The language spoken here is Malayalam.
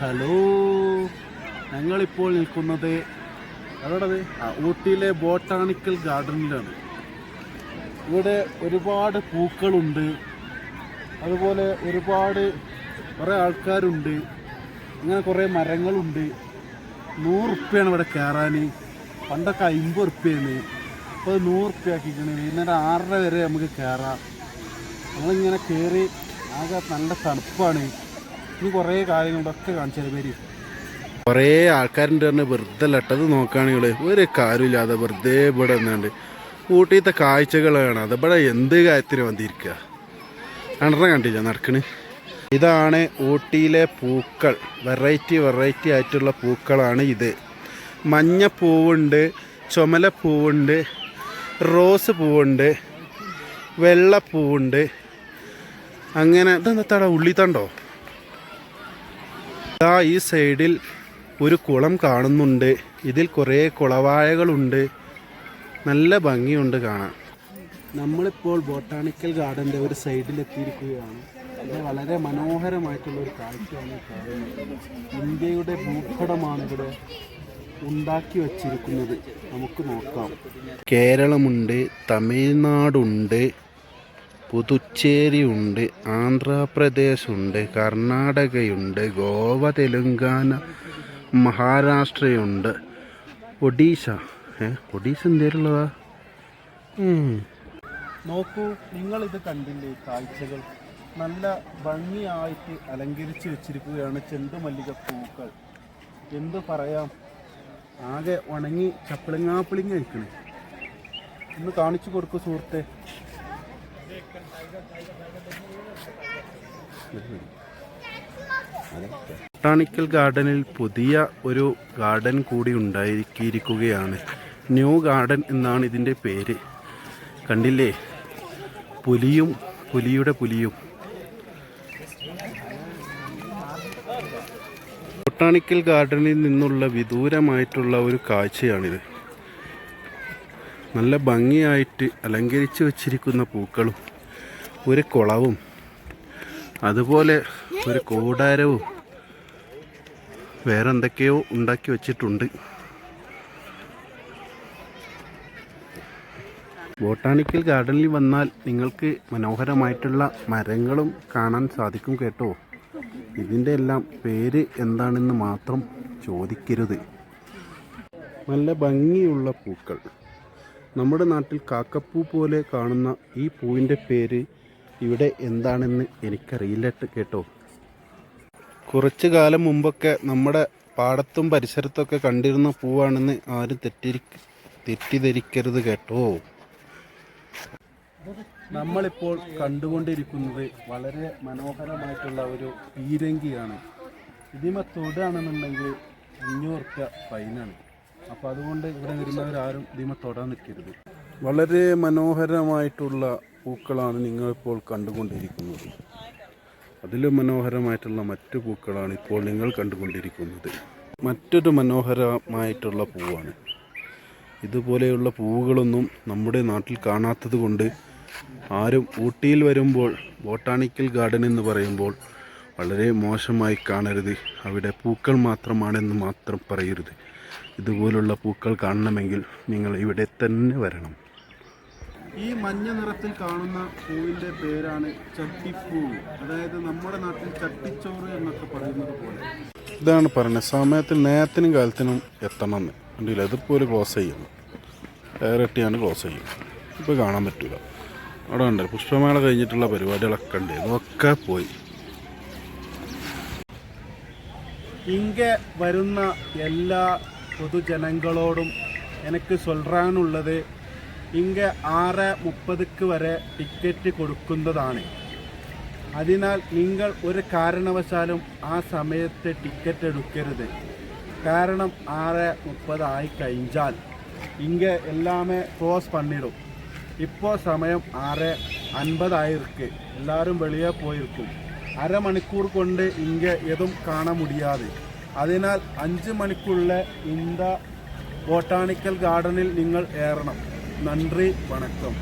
ഹലോ ഞങ്ങളിപ്പോൾ നിൽക്കുന്നത് എവിടത് ഊട്ടിയിലെ ബോട്ടാണിക്കൽ ഗാർഡനിലാണ്. ഇവിടെ ഒരുപാട് പൂക്കളുണ്ട്. അതുപോലെ ഒരുപാട് കുറേ ആൾക്കാരുണ്ട്. ഇങ്ങനെ കുറേ മരങ്ങളുണ്ട്. നൂറുപ്യാണ് ഇവിടെ കയറാൻ. പണ്ടൊക്കെ അമ്പത് ഉറുപ്പ്യാണ് ഇപ്പോൾ നൂറ് ഉറുപ്പ്യ ആക്കിക്കണ് വൈകുന്നേരം ആറര വരെ നമുക്ക് കയറാം. നമ്മളിങ്ങനെ കയറി ആകെ നല്ല തണുപ്പാണ്. ഇനി കുറേ കാര്യങ്ങളൊക്കെ കാണിച്ചാൽ പേര്. കുറേ ആൾക്കാരുണ്ട് പറഞ്ഞ് വെറുതെ ലട്ടത് നോക്കുകയാണെങ്കിൽ ഒരു കാര്യമില്ലാതെ വെറുതെ ഇവിടെ നിന്നുണ്ട് ഊട്ടിയത്തെ കാഴ്ചകൾ കാണാം അത് ഇവിടെ എന്ത് കാര്യത്തിന് വന്നിരിക്കുക? കണ്ടറ കണ്ടില്ല നടക്കണ്? ഇതാണ് ഊട്ടിയിലെ പൂക്കൾ. വെറൈറ്റി വെറൈറ്റി ആയിട്ടുള്ള പൂക്കളാണ് ഇത്. മഞ്ഞ പൂവുണ്ട് ചുമല പൂവുണ്ട് റോസ് പൂവുണ്ട് വെള്ളപ്പൂവുണ്ട് അങ്ങനെ ഇതെന്താ ഉള്ളിത്തണ്ടോ ഇതാ ഈ സൈഡിൽ ഒരു കുളം കാണുന്നുണ്ട്. ഇതിൽ കുറേ കുളവാഴകളുണ്ട് നല്ല ഭംഗിയുണ്ട് കാണാൻ. നമ്മളിപ്പോൾ ബോട്ടാണിക്കൽ ഗാർഡന്റെ ഒരു സൈഡിലെത്തിയിരിക്കുകയാണ് ഇത് വളരെ മനോഹരമായിട്ടുള്ള ഒരു കാഴ്ചയാണ് ഇന്ത്യയുടെ ഭൂപടമാണ് ഇവിടെ ഉണ്ടാക്കി വച്ചിരിക്കുന്നത്. നമുക്ക് നോക്കാം. കേരളമുണ്ട് തമിഴ്നാടുണ്ട് പുതുച്ചേരി ഉണ്ട് ആന്ധ്രാപ്രദേശ് ഉണ്ട് കർണാടകയുണ്ട് ഗോവ തെലുങ്കാന മഹാരാഷ്ട്രയുണ്ട്. ഒഡീഷ ഏ ഒഡീഷ എന്തേലുള്ളതാ? നോക്കൂ നിങ്ങൾ ഇത് കണ്ടില്ലേ കാഴ്ചകൾ? നല്ല ഭംഗിയായിട്ട് അലങ്കരിച്ച് വെച്ചിരിക്കുകയാണ് ചെണ്ടുമല്ലിക പൂക്കൾ. എന്ത് പറയാം? ആകെ ഉണങ്ങി ചപ്പിളിങ്ങാപ്പിളിങ്ങ നിൽക്കണേ. ഒന്ന് കാണിച്ചു കൊടുക്കൂ സുഹൃത്തെ. ബൊട്ടാണിക്കൽ ഗാർഡനിൽ പുതിയ ഒരു ഗാർഡൻ കൂടി ഉണ്ടായിരിക്കുകയാണ്. ന്യൂ ഗാർഡൻ എന്നാണ് ഇതിന്റെ പേര്. കണ്ടില്ലേ? പുലിയും പുലിയുടെ പുലിയും. ബൊട്ടാണിക്കൽ ഗാർഡനിൽ നിന്നുള്ള വിദൂരമായിട്ടുള്ള ഒരു കാഴ്ചയാണിത്. നല്ല ഭംഗിയായിട്ട് അലങ്കരിച്ചു വച്ചിരിക്കുന്ന പൂക്കളും ഒരു കുളവും അതുപോലെ ഒരു കൂടാരവും വേറെ എന്തൊക്കെയോ ഉണ്ടാക്കി വച്ചിട്ടുണ്ട്. ബോട്ടാണിക്കൽ ഗാർഡനിൽ വന്നാൽ നിങ്ങൾക്ക് മനോഹരമായിട്ടുള്ള മരങ്ങളും കാണാൻ സാധിക്കും കേട്ടോ. ഇതിന്റെ എല്ലാം പേര് എന്താണെന്ന് മാത്രം ചോദിക്കരുത്. നല്ല ഭംഗിയുള്ള പൂക്കൾ. നമ്മുടെ നാട്ടിൽ കാക്കപ്പൂ പോലെ കാണുന്ന ഈ പൂവിന്റെ പേര് ഇവിടെ എന്താണെന്ന് എനിക്കറിയില്ല കേട്ടോ. കുറച്ച് കാലം മുമ്പൊക്കെ നമ്മുടെ പാടത്തും പരിസരത്തൊക്കെ കണ്ടിരുന്ന പൂവാണെന്ന് ആരും തെറ്റിരി തെറ്റിദ്ധരിക്കരുത് കേട്ടോ. നമ്മളിപ്പോൾ കണ്ടുകൊണ്ടിരിക്കുന്നത് വളരെ മനോഹരമായിട്ടുള്ള ഒരു പീരങ്കിയാണ്. ഇതിമ തൊടുകയാണെന്നുണ്ടെങ്കിൽ അഞ്ഞൂറ് ഫൈനാണ്. അപ്പോൾ അതുകൊണ്ട് ഇവിടെ വരുന്നവരാരും ഇതിമ തൊടാൻ നിൽക്കരുത്. വളരെ മനോഹരമായിട്ടുള്ള പൂക്കളാണ് നിങ്ങളിപ്പോൾ കണ്ടുകൊണ്ടിരിക്കുന്നത്. അതിലും മനോഹരമായിട്ടുള്ള മറ്റു പൂക്കളാണ് ഇപ്പോൾ നിങ്ങൾ കണ്ടുകൊണ്ടിരിക്കുന്നത്. മറ്റൊരു മനോഹരമായിട്ടുള്ള പൂവാണ്. ഇതുപോലെയുള്ള പൂവുകളൊന്നും നമ്മുടെ നാട്ടിൽ കാണാത്തത് കൊണ്ട് ആരും ഊട്ടിയിൽ വരുമ്പോൾ ബോട്ടാണിക്കൽ ഗാർഡൻ എന്ന് പറയുമ്പോൾ വളരെ മോശമായി കാണരുത്. അവിടെ പൂക്കൾ മാത്രമാണെന്ന് മാത്രം പറയരുത്. ഇതുപോലുള്ള പൂക്കൾ കാണണമെങ്കിൽ നിങ്ങൾ ഇവിടെ തന്നെ വരണം. ഈ മഞ്ഞ നിറത്തിൽ കാണുന്ന പൂവിന്റെ പേരാണ് ചട്ടിപ്പൂ അതായത് നമ്മുടെ നാട്ടിൽ ചട്ടിച്ചോറ് എന്നൊക്കെ പറയുന്നത് പോലെ. ഇതാണ് പറയുന്നത് സമയത്തിന് നേരത്തിനും കാലത്തിനും എത്തണം. എന്ന് കണ്ടില്ല? ഇതിപ്പോൾ ഒരു ക്ലോസ് ചെയ്യുന്നു ഡയറക്റ്റാണ് ക്ലോസ് ചെയ്യുന്നത്. ഇപ്പോൾ കാണാൻ പറ്റില്ല അവിടെ ഉണ്ട് പുഷ്പമേള കഴിഞ്ഞിട്ടുള്ള പരിപാടികളൊക്കെ ഉണ്ട്. ഇതൊക്കെ പോയി. ഇങ്ങനെ വരുന്ന എല്ലാ പൊതുജനങ്ങളോടും എനിക്ക് ചൊല്ലാനുള്ളത് ഇങ്ങ ആറ് മുപ്പതുക്ക് വരെ ടിക്കറ്റ് കൊടുക്കുന്നതാണ്. അതിനാൽ നിങ്ങൾ ഒരു കാരണവശാലും ആ സമയത്ത് ടിക്കറ്റ് എടുക്കരുത്. കാരണം ആറ് മുപ്പതായി കഴിഞ്ഞാൽ ഇങ്ങ എല്ലാമേ ക്ലോസ് പണിടും. ഇപ്പോൾ സമയം ആറ് അൻപതായിരിക്കും എല്ലാവരും വെളിയെ പോയിരിക്കും. അരമണിക്കൂർ കൊണ്ട് ഇങ്ങ എതും കാണാൻ മുടിയാതെ. അതിനാൽ അഞ്ച് മണിക്കുള്ള ഇന്ത ബോട്ടാണിക്കൽ ഗാർഡനിൽ നിങ്ങൾ ഏറണം. நன்றி வணக்கம்.